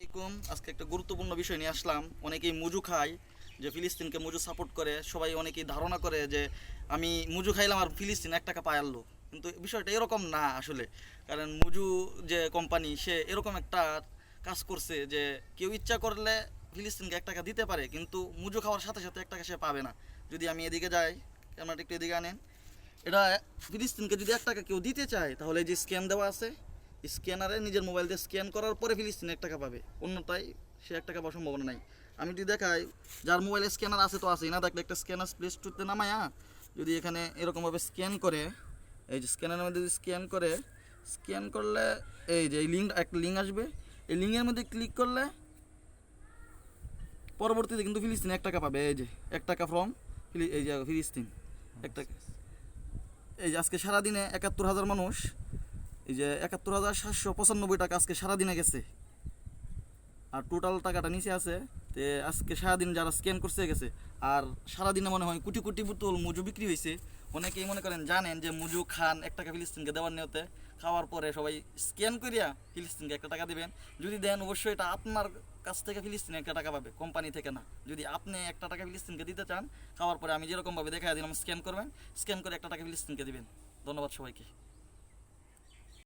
আলাইকুম। আজকে একটা গুরুত্বপূর্ণ বিষয় নিয়ে আসলাম। অনেকেই মুজু খায়, যে ফিলিস্তিনকে মুজু সাপোর্ট করে। সবাই অনেকেই ধারণা করে যে আমি মুজু খাইলাম আর ফিলিস্তিন এক টাকা পায় আনলো। কিন্তু বিষয়টা এরকম না আসলে। কারণ মুজু যে কোম্পানি সে এরকম একটা কাজ করছে যে কেউ ইচ্ছা করলে ফিলিস্তিনকে এক টাকা দিতে পারে, কিন্তু মুজু খাওয়ার সাথে সাথে এক টাকা সে পাবে না। যদি আমি এদিকে যাই, ক্যামেরাটা একটু এদিকে আনেন। এটা ফিলিস্তিনকে যদি এক টাকা কেউ দিতে চায়, তাহলে এই যে স্ক্যাম দেওয়া আছে স্ক্যানারে নিজের মোবাইল দিয়ে স্ক্যান করার পরে ফিলিস্তিন এক টাকা পাবে। অন্যটাই সে এক টাকা পাওয়ার সম্ভাবনা নাই। আমি যদি দেখাই, যার মোবাইলে স্ক্যানার আছে তো আছেই না? দেখলে একটা স্ক্যানার প্লে স্টোরতে নামায়া যদি এখানে এরকমভাবে স্ক্যান করে, এই যে স্ক্যানারের মধ্যে যদি স্ক্যান করে, স্ক্যান করলে এই যে এই লিঙ্ক একটা লিঙ্ক আসবে। এই লিঙ্কের মধ্যে ক্লিক করলে পরবর্তীতে কিন্তু ফিলিস্তিন এক টাকা পাবে। এই যে এক টাকা ফ্রম এই যে ফিলিস্তিন। এক টাকা এই যে আজকে সারাদিনে একাত্তর হাজার মানুষ এই যে একাত্তর হাজার সাতশো পঁচানব্বই টাকা আজকে সারাদিনে গেছে। আর টোটাল টাকাটা নিচে আছে, তে আজকে সারাদিন যারা স্ক্যান করছে গেছে। আর সারাদিনে মনে হয় কোটি কোটি বোতল মুজু বিক্রি হয়েছে। অনেকেই মনে করেন জানেন যে মুজু, খান এক টাকা ফিলিস্তিনকে দেওয়ার নিয়তে খাওয়ার পরে সবাই স্ক্যান করিয়া ফিলিস্তিনকে একটা টাকা দিবেন। যদি দেন অবশ্যই এটা আপনার কাছ থেকে ফিলিস্তিনে একটা টাকা পাবে, কোম্পানি থেকে না। যদি আপনি একটা টাকা ফিলিস্তিনকে দিতে চান, খাওয়ার পরে আমি যেরকমভাবে দেখা দিলাম স্ক্যান করবেন স্ক্যান করে একটা টাকা ফিলিস্তিনকে দিবেন। ধন্যবাদ সবাইকে।